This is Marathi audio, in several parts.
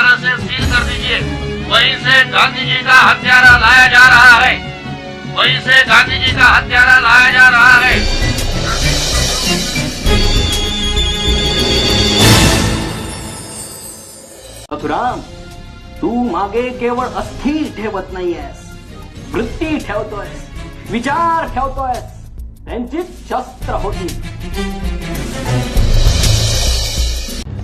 तरह से सील कर दीजिए। वहीं से गांधी जी का हत्यारा लाया जा रहा है। वहीं से गांधी जी का हत्यारा लाया जा रहा है। परशुराम तू मागे केवळ अस्थि ठेवत नाहीयेस वृत्ती ठेवतोयस, विचार ठेवतोयस त्यांची शस्त्र होती।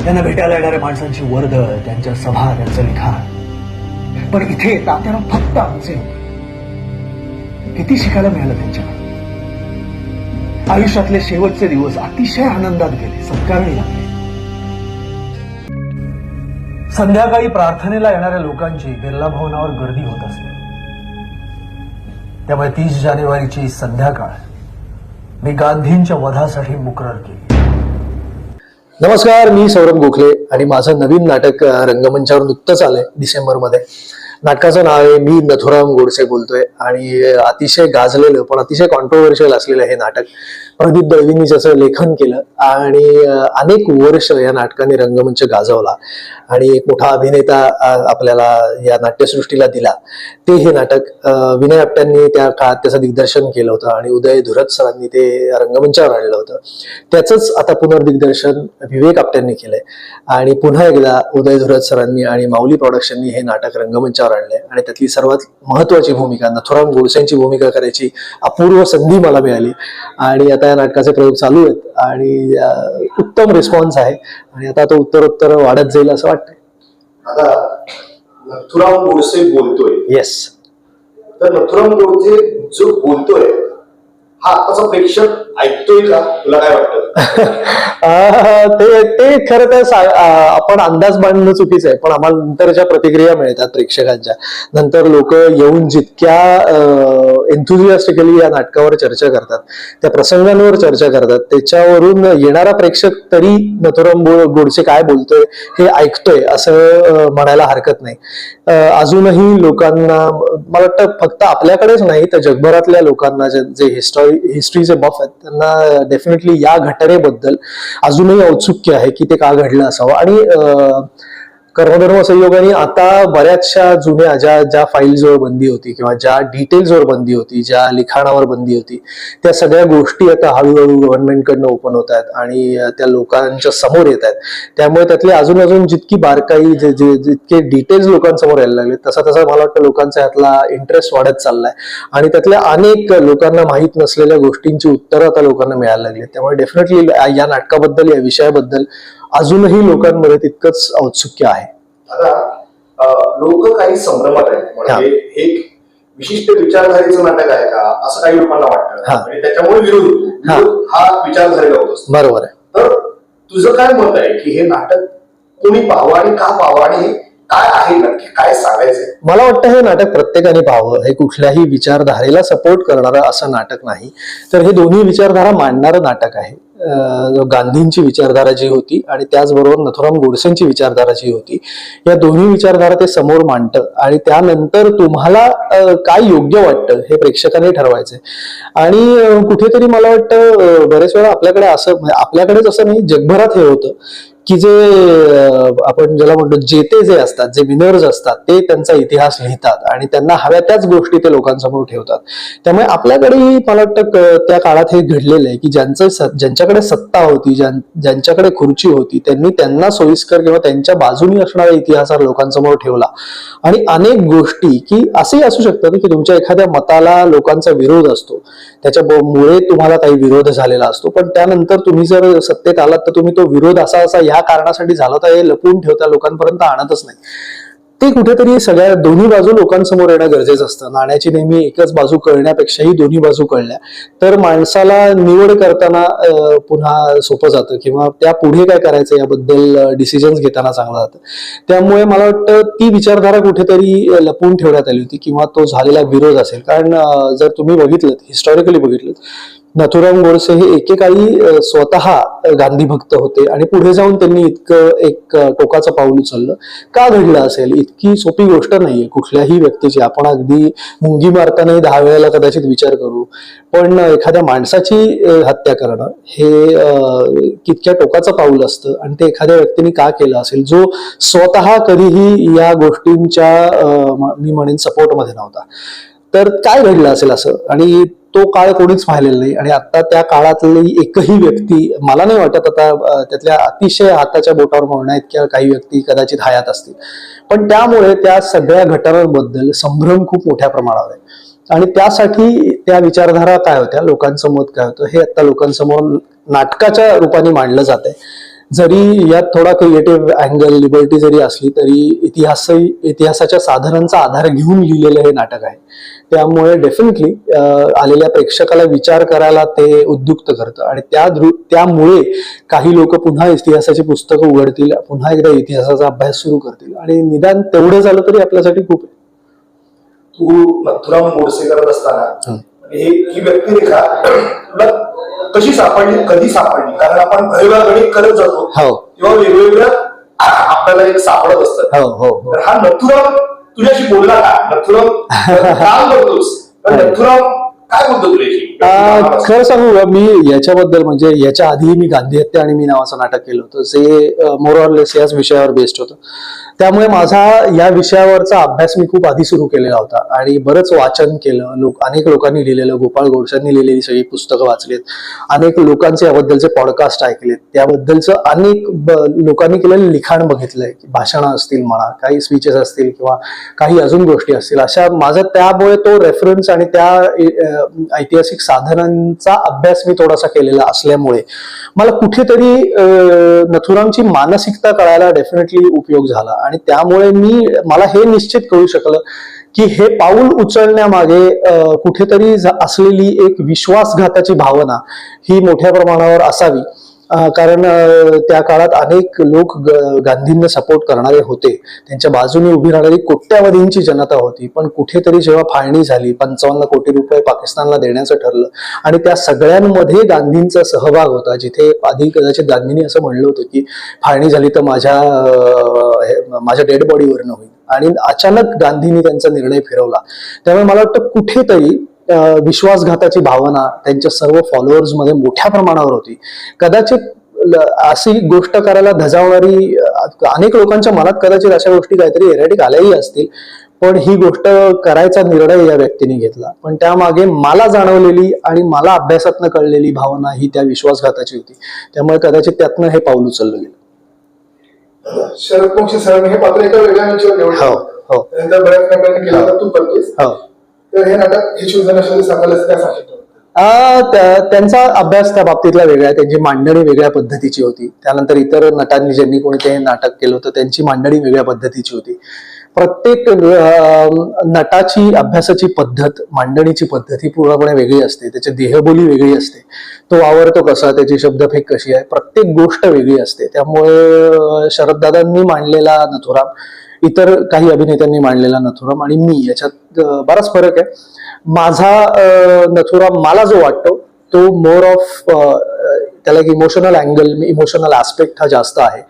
त्यांना भेटायला येणाऱ्या माणसांची वर्दळ त्यांच्या सभा त्यांचं लिखाण. पण इथे तात्यानं फक्त आमचे होते. किती शिकायला मिळालं त्यांच्याकडे? आयुष्यातले शेवटचे दिवस अतिशय आनंदात गेले सत्कारणी लागले. संध्याकाळी प्रार्थनेला येणाऱ्या लोकांची बिर्ला भवनावर गर्दी होत असते. त्यामुळे तीस जानेवारीची संध्याकाळ मी गांधींच्या वधासाठी मुकरर केली. नमस्कार मी सौरभ गोखले आणि माझं नवीन नाटक रंगमंचावर नुकतंच आलंय डिसेंबरमध्ये. नाटकाचं नाव आहे मी नथुराम गोडसे बोलतोय. आणि अतिशय गाजलेलं पण अतिशय कॉन्ट्रोवर्शियल असलेलं हे नाटक प्रदीप दळवींनी ज्याचं लेखन केलं आणि अनेक वर्ष या नाटकाने रंगमंच गाजवला आणि एक मोठा अभिनेता आपल्याला या नाट्यसृष्टीला दिला. ते हे नाटक विनय आपट्यांनी त्या काळात त्याचं दिग्दर्शन केलं होतं आणि उदय धुरत सरांनी ते रंगमंचावर आणलं होतं. त्याचंच आता पुनर्दिग्दर्शन विवेक आपट्यांनी केलंय. आणि पुन्हा एकदा उदय धुरत सरांनी आणि माऊली प्रोडक्शननी हे नाटक रंगमंचावर आणलंय आणि त्यातली सर्वात महत्वाची भूमिका नथुराम गोडसेंची भूमिका करायची अपूर्व संधी मला मिळाली. आणि आता या नाटकाचे प्रयोग चालू आहेत आणि उत्तम रिस्पॉन्स आहे. आणि आता तो उत्तरोत्तर वाढत जाईल असं वाटतंय. आता नथुराम गोडसे बोलतोय. येस तर नथुराम गोडसे जो बोलतोय हा आताचा प्रेक्षक ऐकतोय का? तुला काय वाटतं? ते ते खरं तर आपण अंदाज बांधणं चुकीचं आहे पण आम्हाला नंतरच्या प्रतिक्रिया मिळतात प्रेक्षकांच्या नंतर लोक येऊन जितक्या एन्थुझियास्टिकली या नाटकावर चर्चा करतात त्या प्रसंगांवर चर्चा करतात त्याच्यावरून येणारा प्रेक्षक तरी नथुराम गोडसे काय बोलतोय हे ऐकतोय असं म्हणायला हरकत नाही. अजूनही लोकांना मला वाटतं फक्त आपल्याकडेच नाही तर जगभरातल्या लोकांना जे जे हिस्टॉरी हिस्ट्रीचे बफ आहेत त्यांना डेफिनेटली या घटनेबद्दल अजूनही औत्सुक्य आहे की ते का घडलं असावं. आणि कर्मधर्म संयोगाने आता बऱ्याचशा जुन्या ज्या ज्या फाईल्सवर बंदी होती किंवा ज्या डिटेल्सवर बंदी होती ज्या लिखाणावर बंदी होती त्या सगळ्या गोष्टी आता हळूहळू गव्हर्नमेंटकडनं ओपन होत आहेत आणि त्या लोकांच्या समोर येत आहेत. त्यामुळे त्यातली अजून अजून जितकी बारकाई जे जे जितके डिटेल्स लोकांसमोर यायला लागले तसा तसा मला वाटतं लोकांचा यातला इंटरेस्ट वाढत चाललाय. आणि त्यातल्या अनेक लोकांना माहीत नसलेल्या गोष्टींची उत्तरं आता लोकांना मिळायला लागली त्यामुळे डेफिनेटली या नाटकाबद्दल या विषयाबद्दल अजूनही लोकांमध्ये तितकंच औत्सुक्य आहे. आता लोक काही संभ्रमात आहेत. म्हणजे एक विशिष्ट विचारधारेचं नाटक आहे का? असं काही लोकांना वाटतं. आणि त्याच्यामुळे विरोध हा. विचारधारेला होत असतो. बरोबर आहे. तर तुझं काय मत आहे की हे नाटक कोणी पाहावं आणि का पाहावं? आणि काय आहे? नक्की काय सांगायचंय? मला वाटतं हे नाटक प्रत्येकाने पाहावं. हे कुठल्याही विचारधारेला सपोर्ट करणारं असं नाटक नाही. तर हे दोन्ही विचारधारा मांडणारं नाटक आहे. गांधींची विचारधारा जी होती आणि त्याचबरोबर नथुराम गोडसेंची विचारधारा जी होती या दोन्ही विचारधारा ते समोर मांडतं आणि त्यानंतर तुम्हाला काय योग्य वाटतं हे प्रेक्षकाने ठरवायचंय. आणि कुठेतरी मला वाटतं बरेच वेळा आपल्याकडे असं म्हणजे आपल्याकडेच असं नाही जगभरात हे होतं की जे आपण ज्याला म्हणतो जेते जे असतात जे विनर्स असतात ते त्यांचा इतिहास लिहितात आणि त्यांना हव्या त्याच गोष्टी ते लोकांसमोर ठेवतात. त्यामुळे आपल्याकडेही मला वाटतं त्या काळात हे घडलेलं आहे की ज्यांचं स- ज्यांच्याकडे सत्ता होती ज्यां- ज्यांच्याकडे खुर्ची होती त्यांनी त्यांना सोयीस्कर किंवा त्यांच्या बाजूनी असणारा इतिहास हा लोकांसमोर ठेवला. आणि अनेक गोष्टी की असंही असू शकतात की तुमच्या एखाद्या मताला लोकांचा विरोध असतो. त्याच्या मुळे तुम्हाला काही विरोध झालेला असतो. पण त्यानंतर तुम्ही जर सत्तेत आलात तर तुम्ही तो विरोध असा असा या कारणासाठी झाला होता हे लपवून ठेवता लोकांपर्यंत आणतच नाही ते कुठेतरी सगळ्या दोन्ही बाजू लोकांसमोर येणं गरजेचं असतं. नाण्याची नेहमी एकच बाजू कळण्यापेक्षाही दोन्ही बाजू कळल्या. तर माणसाला निवड करताना पुन्हा सोपं जातं किंवा त्या पुढे काय करायचं याबद्दल डिसिजन्स घेताना चांगलं जातं. त्यामुळे मला वाटतं ती विचारधारा कुठेतरी लपवून ठेवण्यात आली होती किंवा तो झालेला विरोध असेल. कारण जर तुम्ही बघितलं हिस्टॉरिकली बघितलं नथुराम गोडसे हे एकेकाळी स्वतः गांधी भक्त होते आणि पुढे जाऊन त्यांनी इतकं एक टोकाचं पाऊल उचललं. का घडलं असेल? इतकी सोपी गोष्ट नाहीये. कुठल्याही व्यक्तीची आपण अगदी मुंगी मारतानाही दहा वेळेला कदाचित विचार करू. पण एखाद्या माणसाची हत्या करणं हे कितक्या टोकाचं पाऊल असतं? आणि ते एखाद्या व्यक्तीने का केलं असेल? जो स्वतः कधीही या गोष्टींच्या मी म्हणेन सपोर्टमध्ये नव्हता. तर काय घडलं असेल असं? आणि तो काळ कोणीच पाहिलेला नाही. आणि आता त्या काळातली एकही व्यक्ती मला नाही वाटत आता त्यातल्या अतिशय हाताच्या बोटावर मोडण्या इतक्या काही व्यक्ती कदाचित हयात असतील. पण त्यामुळे त्या सगळ्या घटनांबद्दल संभ्रम खूप मोठ्या प्रमाणावर आहे. आणि त्यासाठी त्या विचारधारा काय होत्या? लोकांचं मत काय होतं? हे आता लोकांसमोर नाटकाच्या रूपाने मांडलं जात आहे जरी यात थोडा क्रिएटिव्ह अँगल लिबर्टी जरी असली तरी इतिहास इतिहासाच्या साधनांचा आधार घेऊन लिहिलेलं हे नाटक आहे. त्यामुळे डेफिनेटली आलेल्या प्रेक्षकाला विचार करायला ते उद्युक्त करतं. आणि त्या दृ त्यामुळे काही लोक पुन्हा इतिहासाची पुस्तकं उघडतील पुन्हा एकदा इतिहासाचा अभ्यास सुरू करतील. आणि निदान तेवढं झालं तरी आपल्यासाठी खूप आहे. तू नथुराम गोडसे करत असताना हे. व्यक्तिरेखा कशी सापडली कधी सापडली? कारण आपण गणित करत जातो. हो. तेव्हा वेगवेगळ्या आपल्याला एक सापडत असतात. हो हो हो. तर हा नथुराम तुझ्याशी बोलला का? नथुराम काम करतोस पण नथुराम काय बोलतो तुझ्याशी? खरं सांगू मी याच्याबद्दल म्हणजे याच्या आधी मी गांधी हत्या आणि मी नावाचं नाटक केलं होतं. जे मोरॉरलेस याच विषयावर बेस्ड होतं. त्यामुळे माझा या विषयावरचा अभ्यास मी खूप आधी सुरू केलेला होता आणि बरंच वाचन केलं. लोक अनेक लोकांनी लिहिलेलं गोपाळ गोडशांनी लिहिलेली सगळी पुस्तकं वाचलीत. अनेक लोकांचे याबद्दलचे पॉडकास्ट ऐकलेत. त्याबद्दलचं अनेक लोकांनी केलेलं लिखाण बघितलंय. भाषणं असतील म्हणा काही स्पीचेस असतील किंवा काही अजून गोष्टी असतील. अशा माझा त्यामुळे तो रेफरन्स आणि त्या ऐतिहासिक साधनांचा अभ्यास मी थोडासा केलेला असल्यामुळे मला कुठेतरी नथुरामची मानसिकता कळायला डेफिनेटली उपयोग झाला. आणि त्यामुळे मी मला हे निश्चित कळू शकलं की हे पाऊल उचलण्यामागे कुठेतरी असलेली एक विश्वासघाताची भावना ही मोठ्या प्रमाणावर असावी. कारण त्या काळात अनेक लोक ग- गांधींना सपोर्ट करणारे होते. त्यांच्या बाजूने उभी राहणारी कोट्यावधींची जनता होती. पण कुठेतरी जेव्हा फाळणी झाली पंचावन्न कोटी रुपये पाकिस्तानला देण्याचं ठरलं आणि त्या सगळ्यांमध्ये गांधींचा सहभाग होता जिथे आधी कदाचित गांधींनी असं म्हणलं होतं की फाळणी झाली तर माझ्या हे- माझ्या डेड बॉडीवरनं होईल. आणि अचानक गांधींनी त्यांचा निर्णय फिरवला. त्यामुळे मला वाटतं कुठेतरी विश्वासघाताची भावना त्यांच्या सर्व फॉलोअर्समध्ये मोठ्या प्रमाणावर होती. कदाचित अशी गोष्ट करायला धजावणारी अनेक लोकांच्या मनात कदाचित अशा गोष्टी काहीतरी एरॅटिक आल्याही असतील पण ही गोष्ट करायचा निर्णय या व्यक्तीने घेतला. पण त्यामागे मला जाणवलेली आणि मला अभ्यासातनं कळलेली भावना ही त्या विश्वासघाताची होती. त्यामुळे कदाचित त्यातनं हे पाऊल उचललं गेलं. शरद पक्षी सरांनी हे पात्र एका वेगळ्या हो, हो. तू करतोस. हो. तर हे नाटक हे सांगायला काय सांगितलं त्यांचा अभ्यास त्या बाबतीतला वेगळा आहे. त्यांची मांडणी वेगळ्या पद्धतीची होती. त्यानंतर इतर नटांनी ज्यांनी कोणी ते नाटक केलं होतं त्यांची मांडणी वेगळ्या पद्धतीची होती. प्रत्येक नटाची अभ्यासाची पद्धत मांडणीची पद्धत ही पूर्णपणे वेगळी असते. त्याची देहबोली वेगळी असते. तो वावरतो कसा त्याची शब्दफेक कशी आहे प्रत्येक गोष्ट वेगळी असते. त्यामुळे शरददादांनी मांडलेला नथुराम इतर काही अभिनेत्यांनी मांडलेला नथुराम आणि मी याच्यात बराच फरक आहे. माझा नथुराम मला जो वाटतो तो मोर ऑफ त्याला एक इमोशनल अँगल इमोशनल ऍस्पेक्ट हा जास्त आहे.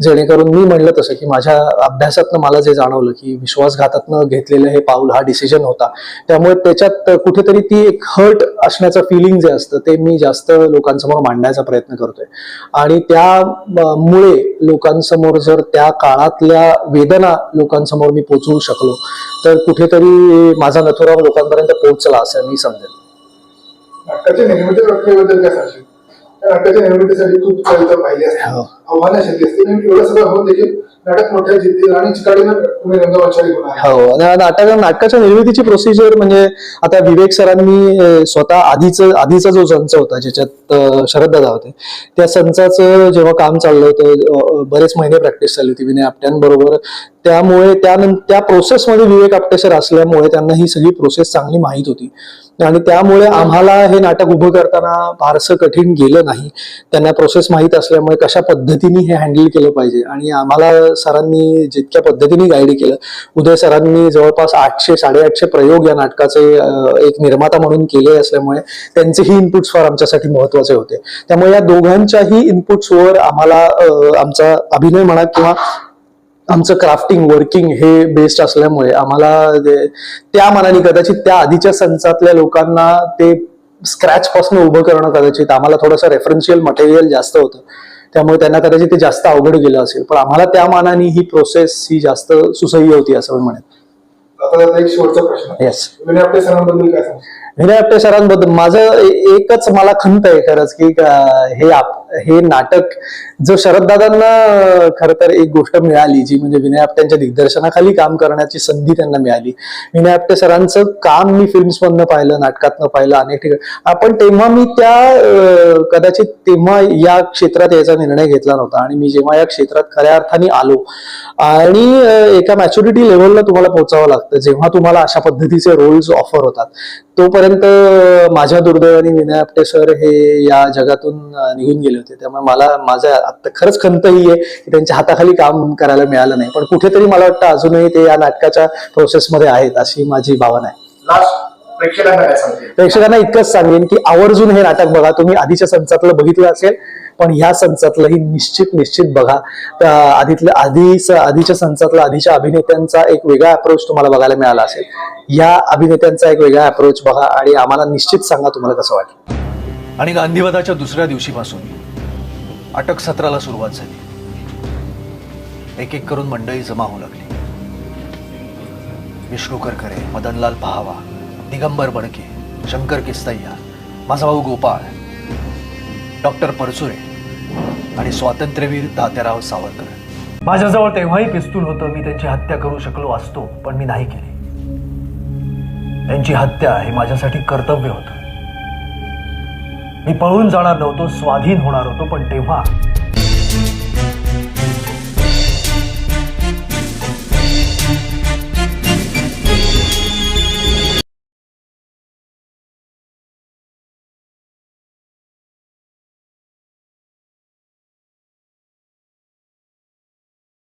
जेणेकरून मी म्हणलं तसं की माझ्या अभ्यासातनं मला जे जाणवलं की विश्वासघातातनं घेतलेलं हे पाऊल हा डिसिजन होता. त्यामुळे त्याच्यात कुठेतरी ती एक हर्ट असण्याचं फिलिंग जे असतं ते मी जास्त लोकांसमोर मांडण्याचा प्रयत्न करतोय. आणि त्यामुळे लोकांसमोर जर त्या काळातल्या वेदना लोकांसमोर मी पोचवू शकलो तर कुठेतरी माझा नथुराव लोकांपर्यंत पोहोचला असं मी समजेल नाटकाच्या निर्मितीसाठी खूप चरित्र पाहिली असते. हो. आव्हानं शेती असते. आणि एवढं सगळं होऊन देखील नाटक मोठ्या जिद्दीनं आणि चिकाटीनं तुम्ही आला. हो. नाटक नाटकाच्या निर्मितीची प्रोसिजर म्हणजे आता विवेक सरांनी स्वतः आधीच आधीचा जो संच होता ज्याच्यात अं, शरददादा होते त्या संचाचं जेव्हा काम चाललं होतं बरेच महिने प्रॅक्टिस चालली होती विनय आपट्यांबरोबर. त्यामुळे त्यानंतर त्या प्रोसेसमध्ये विवेक आपटे सर असल्यामुळे त्यांना ही सगळी प्रोसेस चांगली माहीत होती. आणि त्यामुळे आम्हाला हे नाटक उभं करताना फारसं कठीण गेलं नाही. त्यांना प्रोसेस माहीत असल्यामुळे कशा पद्धतीने हे हँडल केलं पाहिजे? आणि आम्हाला सरांनी जितक्या पद्धतीने गाईड केलं उदय सरांनी जवळपास आठशे साडेआठशे प्रयोग या नाटकाचे एक निर्माता म्हणून केले असल्यामुळे त्यांचेही इनपुट्स फार आमच्यासाठी महत्त्वाचे होते. त्यामुळे या दोघांच्याही इनपुट्सवर आम्हाला आमचा अभिनय म्हणा किंवा आमचं क्राफ्टिंग वर्किंग हे बेस्ड असल्यामुळे आम्हाला त्या मनाने कदाचित त्या आधीच्या संचातल्या लोकांना ते स्क्रॅच पासून उभं करणं कदाचित आम्हाला थोडंसं रेफरन्शियल मटेरियल जास्त होतं. त्यामुळे त्यांना कदाचित ते जास्त अवघड गेलं असेल. पण आम्हाला त्या मानाने ही प्रोसेस ही जास्त सुसह्य होती असं मी म्हणेन. येस विनय आपटे सरांबद्दल माझं एकच मला खंत आहे खरंच की हे आप- हे नाटक जो शरददादांना खरं तर एक गोष्ट मिळाली जी म्हणजे विनय आपट्यांच्या दिग्दर्शनाखाली काम करण्याची संधी त्यांना मिळाली. विनय आपटे सरांचं काम मी फिल्म्स मधनं पाहिलं नाटकातनं पाहिलं अनेक ठिकाणी. आपण तेव्हा मी त्या कदाचित तेव्हा या क्षेत्रात यायचा निर्णय घेतला नव्हता आणि मी जेव्हा या क्षेत्रात खऱ्या अर्थाने आलो आणि एका मॅच्युरिटी लेवलला तुम्हाला पोहोचावं लागतं जेव्हा तुम्हाला अशा पद्धतीचे रोल्स ऑफर होतात. तोपर्यंत माझ्या दुर्दैवाने विनय आपटे सर हे या जगातून निघून गेले होते. त्यामुळे मला माझ्या आता खरंच खंत ही आहे की त्यांच्या हाताखाली काम करायला मिळालं नाही. पण कुठेतरी मला वाटतं अजूनही ते या नाटकाच्या प्रोसेसमध्ये आहेत अशी माझी भावना आहे. प्रेक्षकांना इतकंच सांगेन की आवर्जून हे नाटक बघा. तुम्ही आधीच्या संचातलं बघितलं असेल पण ह्या संचातलंही निश्चित निश्चित बघा. आधीतल्या आधीच आधीच्या संचातला आधीच्या अभिनेत्यांचा एक वेगळा अप्रोच तुम्हाला बघायला मिळाला असेल. या अभिनेत्यांचा एक वेगळा अप्रोच बघा आणि आम्हाला निश्चित सांगा तुम्हाला कसं वाटलं. आणि गांधीवादाच्या दुसऱ्या दिवशीपासून अटक सत्राला सुरुवात झाली. एक एक करून मंडळी जमा होऊ लागली. विष्णू करकरे मदनलाल पहावा दिगंबर बडके शंकर किस्तय्या माझा भाऊ गोपाळ डॉक्टर परसुरे आणि स्वातंत्र्यवीर तात्याराव सावरकर. माझ्याजवळ तेव्हाही पिस्तूल होतं मी त्यांची हत्या करू शकलो असतो पण मी नाही केली. त्यांची हत्या हे माझ्यासाठी कर्तव्य होतं. मी पळून जाणार नव्हतो स्वाधीन होणार होतो पण तेव्हा